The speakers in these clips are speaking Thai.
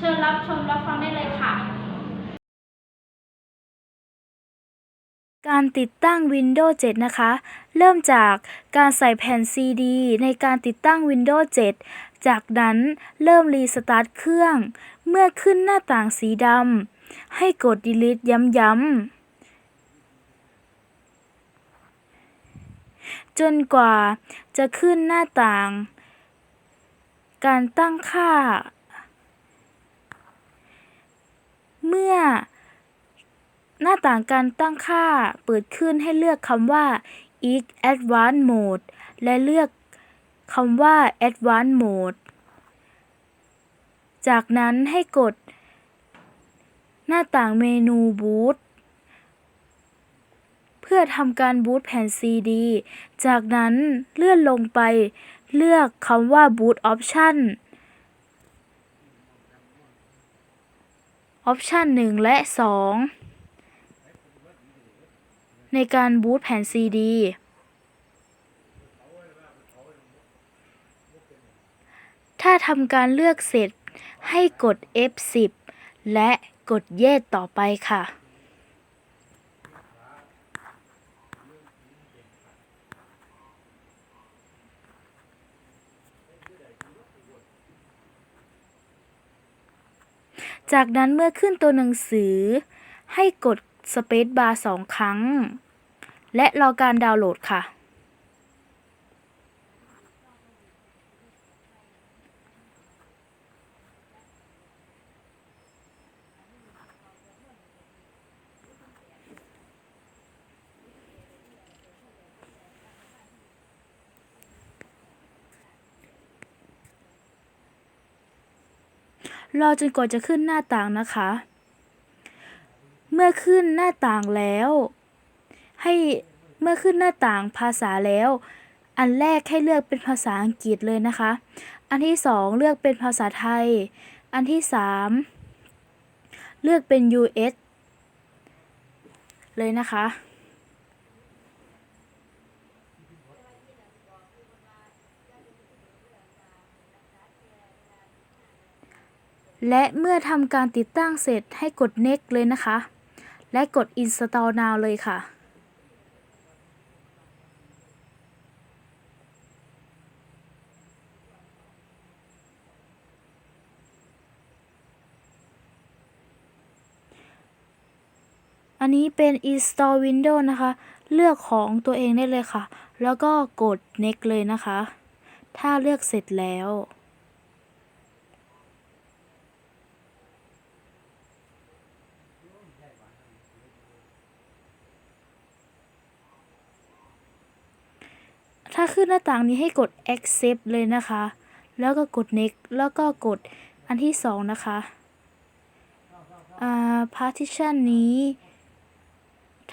เชิญรับชมรับฟังได้เลยค่ะ การติดตั้ง Windows 7 นะคะ เริ่มจากการใส่แผ่น CD ในการติดตั้ง Windows 7 จากนั้นเริ่มรีสตาร์ทเครื่อง เมื่อขึ้นหน้าต่างสีดำให้กด Delete ย้ำๆจนกว่าจะขึ้นหน้าต่าง การตั้งค่า เมื่อ หน้า ต่างการตั้งค่าเปิดขึ้นให้เลือกคำว่า X Advanced Mode และเลือกคำว่า Advanced Mode จากนั้นให้กด หน้าต่างเมนู Boot เพื่อทำการบูตแผ่น CD จากนั้นเลื่อนลงไปเลือกคำว่า Boot Option Option 1และ 2 ในการบูตแผ่น CD ถ้าทำการเลือกเสร็จให้กด F10 และกด Yes ต่อไปค่ะ จากนั้นเมื่อขึ้นตัวหนังสือให้กด Space Bar สองครั้ง และรอการดาวน์โหลดค่ะ รอจนกว่าจะขึ้นหน้าต่างนะคะ เมื่อขึ้นหน้าต่างแล้ว ให้เมื่อขึ้นหน้าต่างภาษาแล้ว อันแรกให้เลือกเป็นภาษาอังกฤษเลยนะคะ อันที่สองเลือกเป็นภาษาไทย อันที่สามเลือกเป็น US เลยนะคะ และเมื่อทำการติดตั้งเสร็จให้กด next เลยนะคะ และกด install now เลยค่ะ อันนี้เป็น install windows นะคะ เลือกของตัวเองได้เลยค่ะ แล้วก็กด next เลยนะคะ ถ้าเลือกเสร็จแล้ว ขึ้นหน้าต่างนี้ให้กด accept เลยนะคะ แล้วก็กด next แล้วก็กดอันที่สองนะคะ partition นี้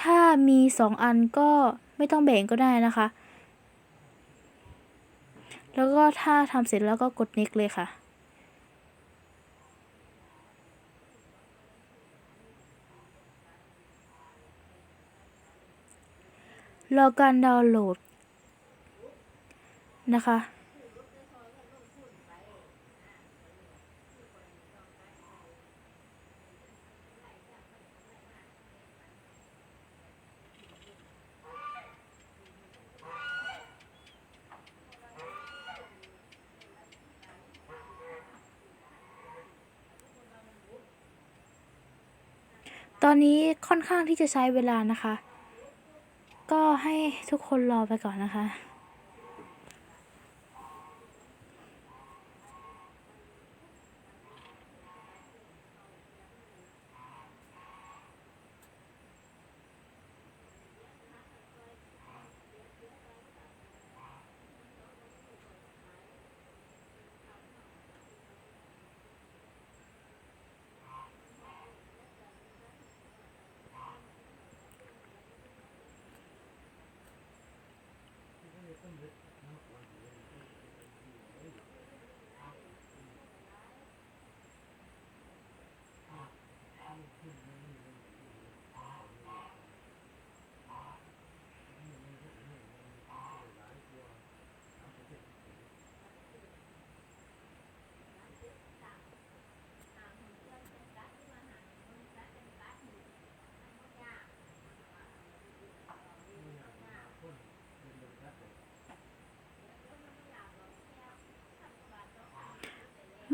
ถ้ามีสองอันก็ไม่ต้องแบ่งก็ได้นะคะ แล้วก็ถ้าทำเสร็จแล้วก็กด next เลยค่ะรอการดาวน์โหลด นะคะ ตอนนี้ค่อนข้างที่จะใช้เวลานะคะ ก็ให้ทุกคนรอไปก่อนนะคะ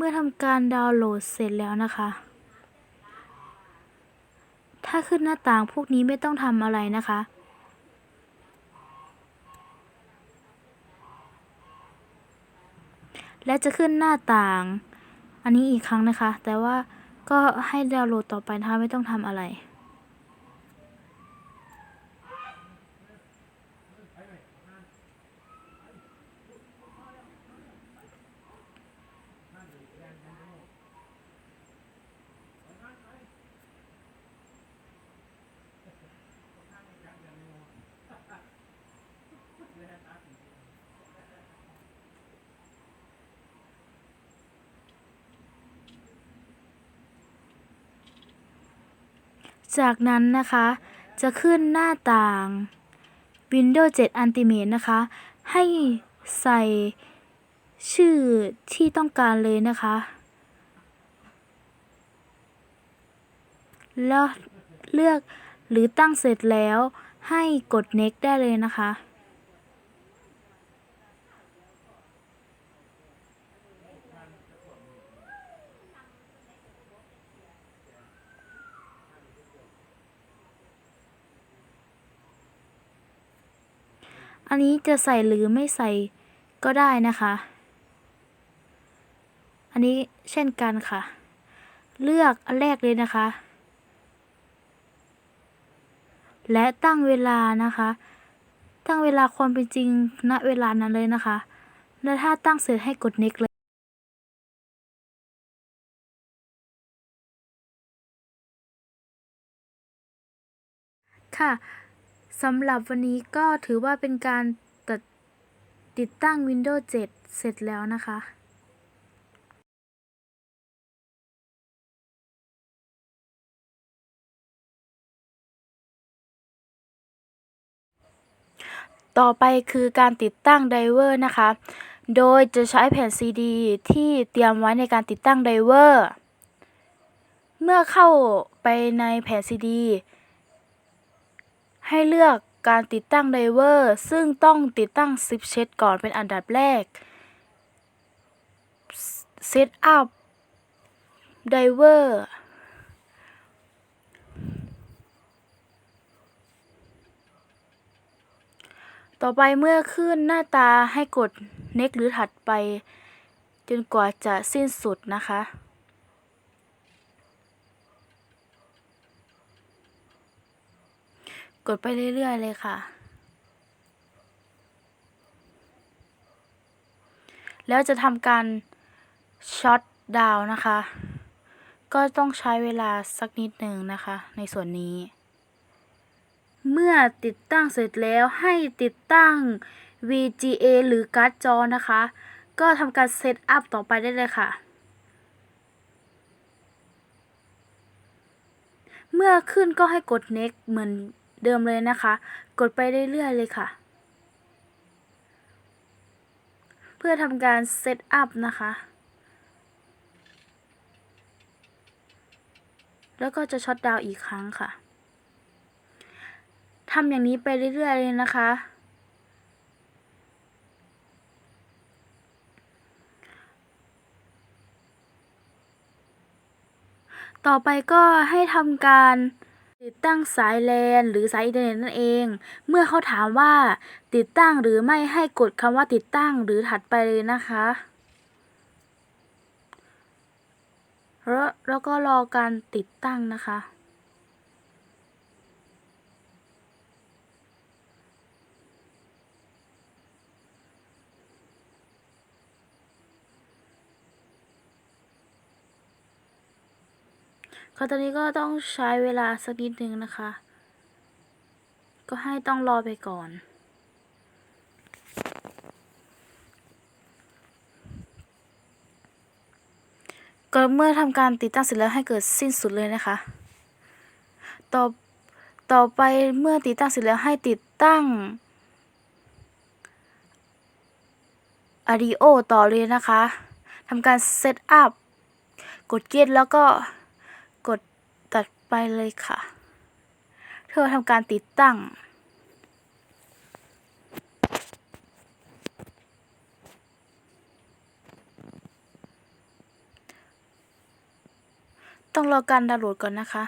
มื่อทำการดาวน์โหลดเสร็จแล้วนะคะ ถ้าขึ้นหน้าต่างพวกนี้ไม่ต้องทำอะไรนะคะ และจะขึ้นหน้าต่าง อันนี้อีกครั้งนะคะ แต่ว่าก็ให้ดาวน์โหลดต่อไปนะคะไม่ต้องทำอะไร จากนั้นนะคะ จะขึ้นหน้าต่าง Windows 7 Ultimate นะคะ ให้ใส่ชื่อที่ต้องการเลยนะคะ แล้วเลือกหรือตั้งเสร็จแล้วให้กด next ได้เลยนะคะ อันนี้จะใส่หรือไม่ใส่ก็ได้นะคะ อันนี้เช่นกันค่ะ เลือกอันแรกเลยนะคะ และตั้งเวลานะคะ ตั้งเวลาความเป็นจริงณเวลานั้นเลยนะคะ และถ้าตั้งเสร็จให้กด next เลยค่ะ สำหรับวันนี้ก็ถือว่าเป็นการตัดติดตั้ง Windows 7 เสร็จแล้วนะคะต่อไปคือการติดตั้งไดเวอร์นะคะ โดยจะใช้แผ่นซีดีที่เตรียมไว้ในการติดตั้งไดเวอร์ เมื่อเข้าไปในแผ่นซีดี ให้เลือกการติดตั้งไดเวอร์ ซึ่งต้องติดตั้งซิปเช็ดก่อนเป็นอันดับแรก เซตอัพไดเวอร์ ต่อไปเมื่อขึ้นหน้าตาให้กด next หรือถัดไป จนกว่าจะสิ้นสุดนะคะ ก ดไปเรื่อยๆเลยค่ะ แล้วจะทำการช็อตดาวนะคะ ก็ต้องใช้เวลาสักนิดหนึ่งนะคะ ในส่วนนี้ เมื่อติดตั้งเสร็จแล้วให้ติดตั้ง VGA หรือการ์ดจอนะคะ ก็ทำการเซตอัพต่อไปได้เลยค่ะเมื่อขึ้นก็ให้กด next เหมือน เดิมเลยนะคะ กดไปเรื่อยๆเลยค่ะ เพื่อทำการเซตอัพนะคะ แล้วก็จะช็อตดาวอีกครั้งค่ะทำอย่างนี้ไปเรื่อยๆเลยนะคะ ต่อไปก็ให้ทำการ ติดตั้งสายแลนหรือสายอินเทอร์เน็ตนั่นเอง เมื่อเขาถามว่าติดตั้งหรือไม่ให้กดคำว่าติดตั้งหรือถัดไปเลยนะคะ แล้วแล้วก็รอการติดตั้งนะคะ ก็ตอนนี้ก็ต้องใช้เวลาสักนิดนึงนะคะ ก็ให้ต้องรอไปก่อน ก็เมื่อทำการติดตั้งเสร็จแล้วให้เกิดสิ้นสุดเลยนะคะ ต่อต่อไปเมื่อติดตั้งเสร็จแล้วให้ติดตั้ง Audio ต่อเลยนะคะทำการเซตอัพกดเกตแล้วก็ ไปเลยค่ะเพื่อทำการติดตั้ง ต้องรอการดาวน์โหลดก่อนนะคะ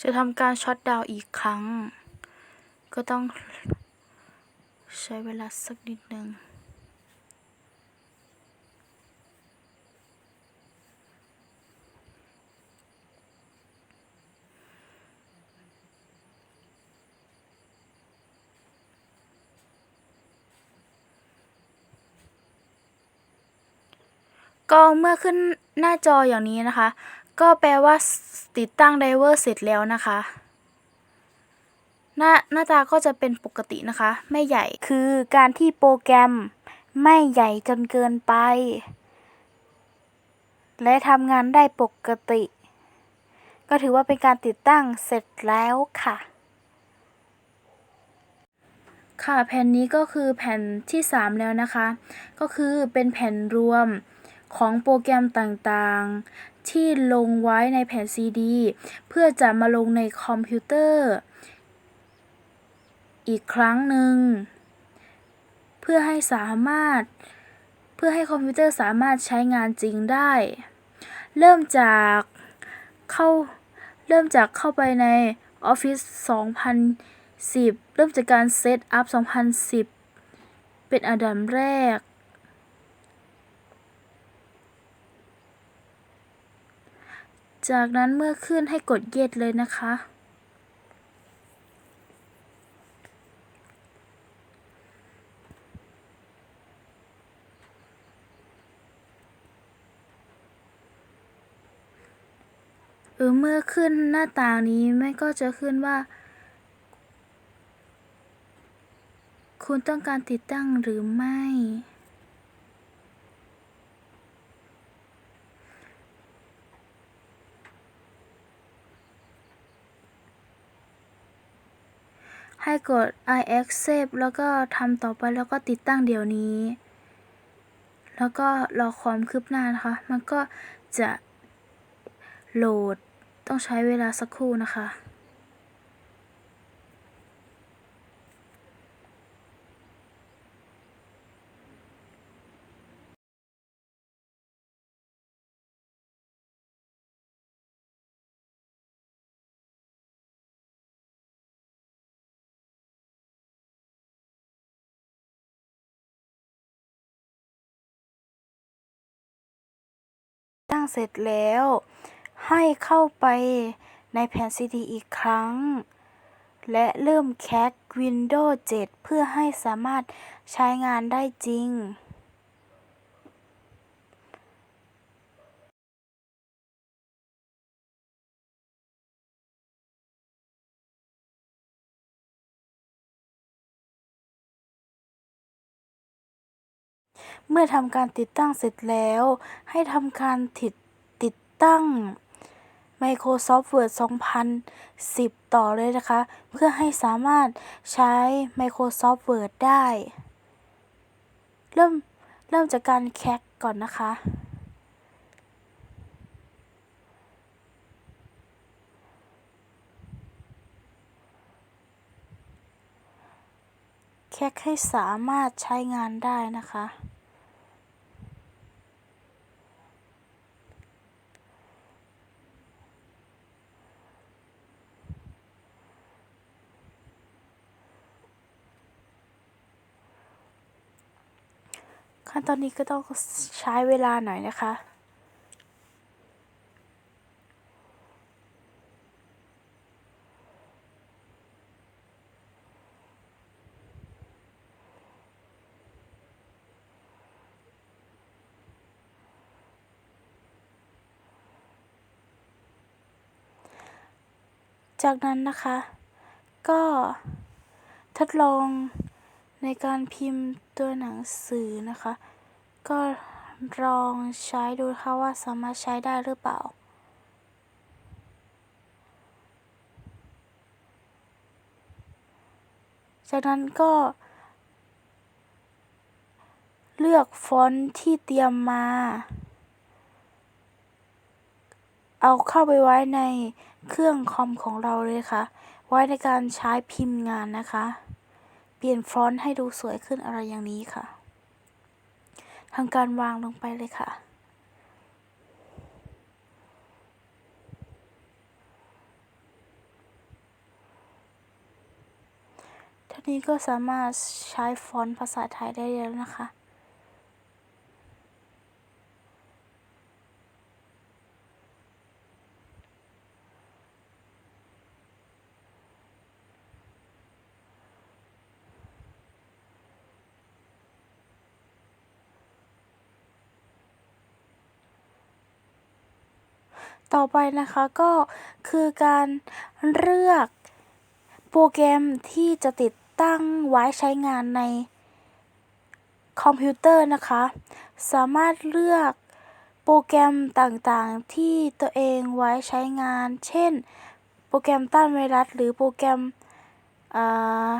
จะทำการช็อตดาวอีกครั้ง ก็ต้องใช้เวลาสักนิดหนึ่ง ก็เมื่อขึ้นหน้าจออย่างนี้นะคะ ก็แปลว่าติดตั้งไดเวอร์เสร็จแล้วนะคะ หน้าหน้าตาก็จะเป็นปกตินะคะ ไม่ใหญ่คือการที่โปรแกรมไม่ใหญ่จนเกินไป และทำงานได้ปกติ ก็ถือว่าเป็นการติดตั้งเสร็จแล้วค่ะ ค่ะแผ่นนี้ก็คือแผ่นที่ 3 แล้วนะคะ ก็คือเป็นแผ่นรวม ของโปรแกรมต่างๆ ที่ลงไว้ในแผ่นซีดี เพื่อจะมาลงในคอมพิวเตอร์ อีกครั้งหนึ่ง เพื่อให้สามารถ เพื่อให้คอมพิวเตอร์สามารถใช้งานจริงได้ เริ่มจากเข้า เริ่มจากเข้าไปใน Office 2010 เริ่มจากการเซตอัพ 2010 เป็นอันดับแรก จากนั้นเมื่อขึ้นให้กด Yes เลยนะคะ เออเมื่อขึ้นหน้าต่างนี้แม่ก็จะขึ้นว่า คุณต้องการติดตั้งหรือไม่ ให้กด I accept แล้วก็ทำต่อไปแล้วก็ติดตั้งเดี๋ยวนี้ แล้วก็รอความคืบหน้านะคะ มันก็จะโหลดต้องใช้เวลาสักครู่นะคะ ตั้งเสร็จแล้ว ให้เข้าไปในแผ่นซีดีอีกครั้ง และเริ่มแคค Windows 7 เพื่อให้สามารถใช้งานได้จริง เมื่อทำการติดตั้งเสร็จแล้ว ให้ทำการติดติดตั้ง Microsoft Word 2010 ต่อเลยนะคะ เพื่อให้สามารถใช้ Microsoft Word ได้ เริ่มเริ่มจากการแคคก่อนนะคะ แคคให้สามารถใช้งานได้นะคะ ขั้นตอนนี้ก็ต้องใช้เวลาหน่อยนะคะ จากนั้นนะคะ ก็ทดลอง ในการพิมพ์ตัวหนังสือนะคะ ก็ลองใช้ดูค่ะว่าสามารถใช้ได้หรือเปล่า จากนั้นก็ เลือกฟอนต์ที่เตรียมมา เอาเข้าไปไว้ในเครื่องคอมของเราเลยค่ะ ไว้ในการใช้พิมพ์งานนะคะ เปลี่ยนฟอนต์ให้ดูสวยขึ้นอะไรอย่างนี้ค่ะทำการวางลงไปเลยค่ะ ท่านี้ก็สามารถใช้ฟอนต์ภาษาไทยได้แล้วนะคะ ต่อไปนะคะก็คือการเลือกโปรแกรมที่จะติดตั้งไว้ใช้งานในคอมพิวเตอร์นะคะ สามารถเลือกโปรแกรมต่างๆ ที่ตัวเองไว้ใช้งาน เช่น โปรแกรมต้านไวรัส หรือโปรแกรมอ่า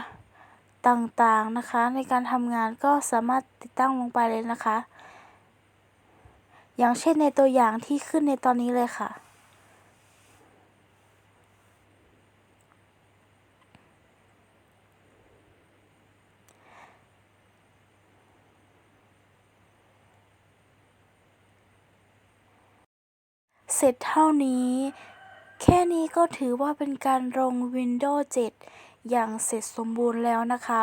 ต่างๆนะคะ ในการทำงานก็สามารถติดตั้งลงไปเลยนะคะ อย่างเช่นในตัวอย่างที่ขึ้นในตอนนี้เลยค่ะ เสร็จเท่านี้ แค่นี้ก็ถือว่าเป็นการลง Windows 7 อย่างเสร็จสมบูรณ์แล้วนะคะ